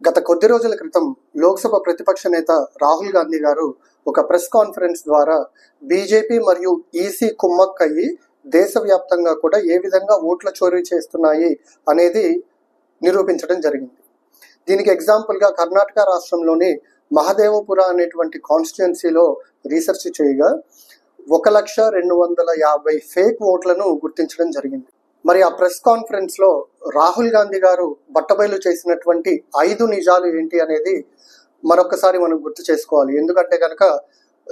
గత కొద్ది రోజుల క్రితం లోక్సభ ప్రతిపక్ష నేత రాహుల్ గాంధీ గారు ఒక ప్రెస్ కాన్ఫరెన్స్ ద్వారా బీజేపీ మరియు ఈసీ కుమ్మక్కయ్యి దేశవ్యాప్తంగా కూడా ఏ విధంగా ఓట్ల చోరీ చేస్తున్నాయి అనేది నిరూపించడం జరిగింది. దీనికి ఎగ్జాంపుల్గా కర్ణాటక రాష్ట్రంలోని మహదేవపుర అనేటువంటి కాన్స్టిట్యున్సీలో రీసెర్చ్ చేయగా ఒక లక్ష రెండు వందల యాభై ఫేక్ ఓట్లను గుర్తించడం జరిగింది. మరి ఆ ప్రెస్ కాన్ఫరెన్స్లో రాహుల్ గాంధీ గారు బట్టబయలు చేసినటువంటి ఐదు నిజాలు ఏంటి అనేది మరొకసారి మనం గుర్తు చేసుకోవాలి. ఎందుకంటే కనుక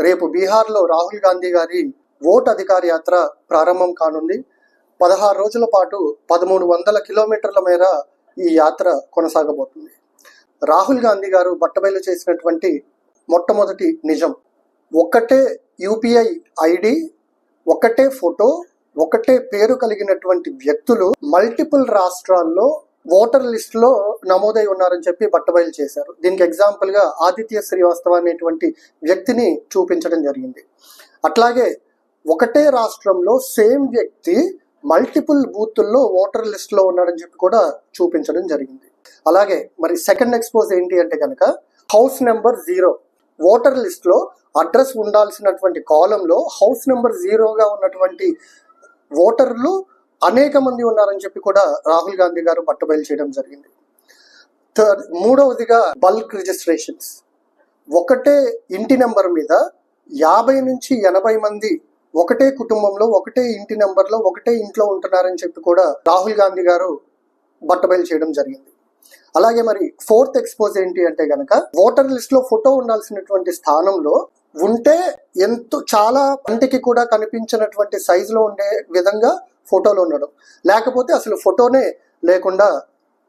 రేపు బీహార్లో రాహుల్ గాంధీ గారి ఓట్ అధికార యాత్ర ప్రారంభం కానుంది. పదహారు రోజుల పాటు పదమూడు వందల కిలోమీటర్ల మేర ఈ యాత్ర కొనసాగబోతుంది. రాహుల్ గాంధీ గారు బట్టబయలు చేసినటువంటి మొట్టమొదటి నిజం. ఒక్కటే యూపీఐ ఐడి ఒకటే ఫోటో ఒకటే పేరు కలిగినటువంటి వ్యక్తులు మల్టిపుల్ రాష్ట్రాల్లో ఓటర్ లిస్ట్లో నమోదై ఉన్నారని చెప్పి బట్టబయలు చేశారు. దీనికి ఎగ్జాంపుల్గా ఆదిత్య శ్రీవాస్తవ అనేటువంటి వ్యక్తిని చూపించడం జరిగింది. అట్లాగే ఒకటే రాష్ట్రంలో సేమ్ వ్యక్తి మల్టిపుల్ బూతుల్లో ఓటర్ లిస్ట్లో ఉన్నాడని చెప్పి కూడా చూపించడం జరిగింది. అలాగే మరి సెకండ్ ఎక్స్పోజ్ ఏంటి అంటే కనుక హౌస్ నెంబర్ జీరో ఓటర్ లిస్ట్లో అడ్రస్ ఉండాల్సినటువంటి కాలంలో హౌస్ నెంబర్ జీరోగా ఉన్నటువంటి ఓటర్లు అనేక మంది ఉన్నారని చెప్పి కూడా రాహుల్ గాంధీ గారు పట్టుబయలు చేయడం జరిగింది. థర్డ్ మూడవదిగా బల్క్ రిజిస్ట్రేషన్స్. ఒకటే ఇంటి నెంబర్ మీద యాభై నుంచి ఎనభై మంది ఒకటే కుటుంబంలో ఒకటే ఇంటి నెంబర్లో ఒకటే ఇంట్లో ఉంటున్నారని చెప్పి కూడా రాహుల్ గాంధీ గారు బట్టబయలు చేయడం జరిగింది. అలాగే మరి ఫోర్త్ ఎక్స్పోజ్ ఏంటి అంటే గనక ఓటర్ లిస్ట్లో ఫోటో ఉండాల్సినటువంటి స్థానంలో ఉంటే ఎంతో చాలా కంటికి కూడా కనిపించినటువంటి సైజులో ఉండే విధంగా ఫోటోలు ఉండడం. లేకపోతే అసలు ఫోటోనే లేకుండా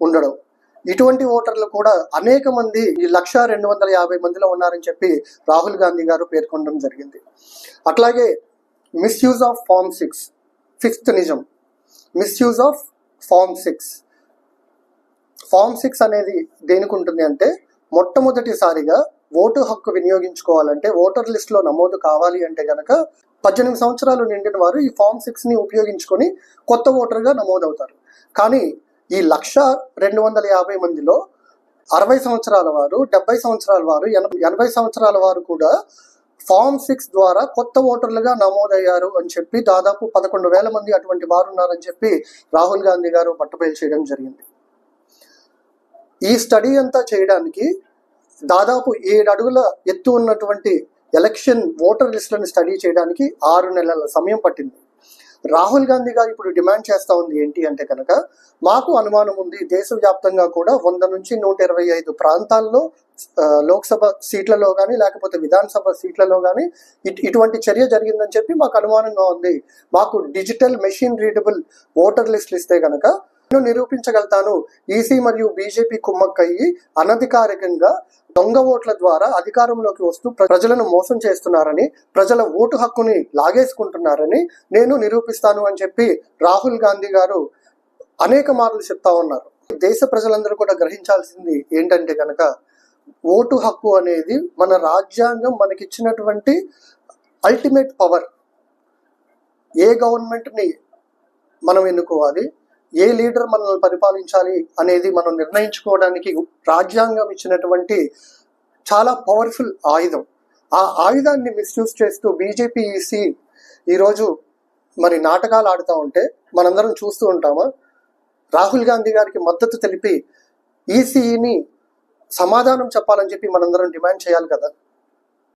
ఉండడం. ఇటువంటి ఓటర్లు కూడా అనేక మంది ఈ లక్ష రెండు వందల యాభై మందిలో ఉన్నారని చెప్పి రాహుల్ గాంధీ గారు పేర్కొనడం జరిగింది. అట్లాగే misuse of form six fifth నిజం. Misuse of form six form six అనేది దేనికి ఉంటుంది అంటే మొట్టమొదటిసారిగా ఓటు హక్కు వినియోగించుకోవాలంటే ఓటర్ లిస్ట్లో నమోదు కావాలి అంటే గనక పద్దెనిమిది సంవత్సరాలు నిండిన వారు ఈ ఫామ్ సిక్స్ని ఉపయోగించుకొని కొత్త ఓటర్గా నమోదవుతారు. కానీ ఈ లక్ష రెండు వందల యాభై మందిలో అరవై సంవత్సరాల వారు డెబ్బై సంవత్సరాల వారు ఎనభై ఎనభై సంవత్సరాల వారు కూడా ఫామ్ సిక్స్ ద్వారా కొత్త ఓటర్లుగా నమోదయ్యారు అని చెప్పి దాదాపు పదకొండు వేల మంది అటువంటి వారు ఉన్నారని చెప్పి రాహుల్ గాంధీ గారు పట్టుబయలు చేయడం జరిగింది. ఈ స్టడీ అంతా చేయడానికి దాదాపు ఏడు అడుగుల ఎత్తు ఉన్నటువంటి ఎలక్షన్ ఓటర్ లిస్టులను స్టడీ చేయడానికి ఆరు నెలల సమయం పట్టింది. రాహుల్ గాంధీ గారు ఇప్పుడు డిమాండ్ చేస్తా ఉంది ఏంటి అంటే కనుక మాకు అనుమానం ఉంది దేశవ్యాప్తంగా కూడా వంద నుంచి నూట ఇరవై ఐదు ప్రాంతాల్లో లోక్సభ సీట్లలో కానీ లేకపోతే విధానసభ సీట్లలో కానీ ఇట్- ఇటువంటి చర్య జరిగిందని చెప్పి మాకు అనుమానంగా ఉంది. మాకు డిజిటల్ మెషిన్ రీడబుల్ ఓటర్ లిస్టులు ఇస్తే కనుక నిరూపించగలుగుతాను. ఈసీ మరియు బీజేపీ కుమ్మక్కయ్యి అనధికారికంగా దొంగ ఓట్ల ద్వారా అధికారంలోకి వస్తూ ప్రజలను మోసం చేస్తున్నారని ప్రజల ఓటు హక్కుని లాగేసుకుంటున్నారని నేను నిరూపిస్తాను అని చెప్పి రాహుల్ గాంధీ గారు అనేక మార్లు చెప్తా ఉన్నారు. దేశ ప్రజలందరూ కూడా గ్రహించాల్సింది ఏంటంటే కనుక ఓటు హక్కు అనేది మన రాజ్యాంగం మనకిచ్చినటువంటి అల్టిమేట్ పవర్ ఏ గవర్నమెంట్ని మనం ఎన్నుకోవాలి? ఏ లీడర్ మనల్ని పరిపాలించాలి అనేది మనం నిర్ణయించుకోవడానికి రాజ్యాంగం ఇచ్చినటువంటి చాలా పవర్ఫుల్ ఆయుధం. ఆ ఆయుధాన్ని మిస్యూజ్ చేస్తూ బీజేపీ ఈసీ ఈరోజు మరి నాటకాలు ఆడుతూ ఉంటే మనందరం చూస్తూ ఉంటామా? రాహుల్ గాంధీ గారికి మద్దతు తెలిపి ఈసీఈని సమాధానం చెప్పాలని చెప్పి మనందరం డిమాండ్ చేయాలి కదా?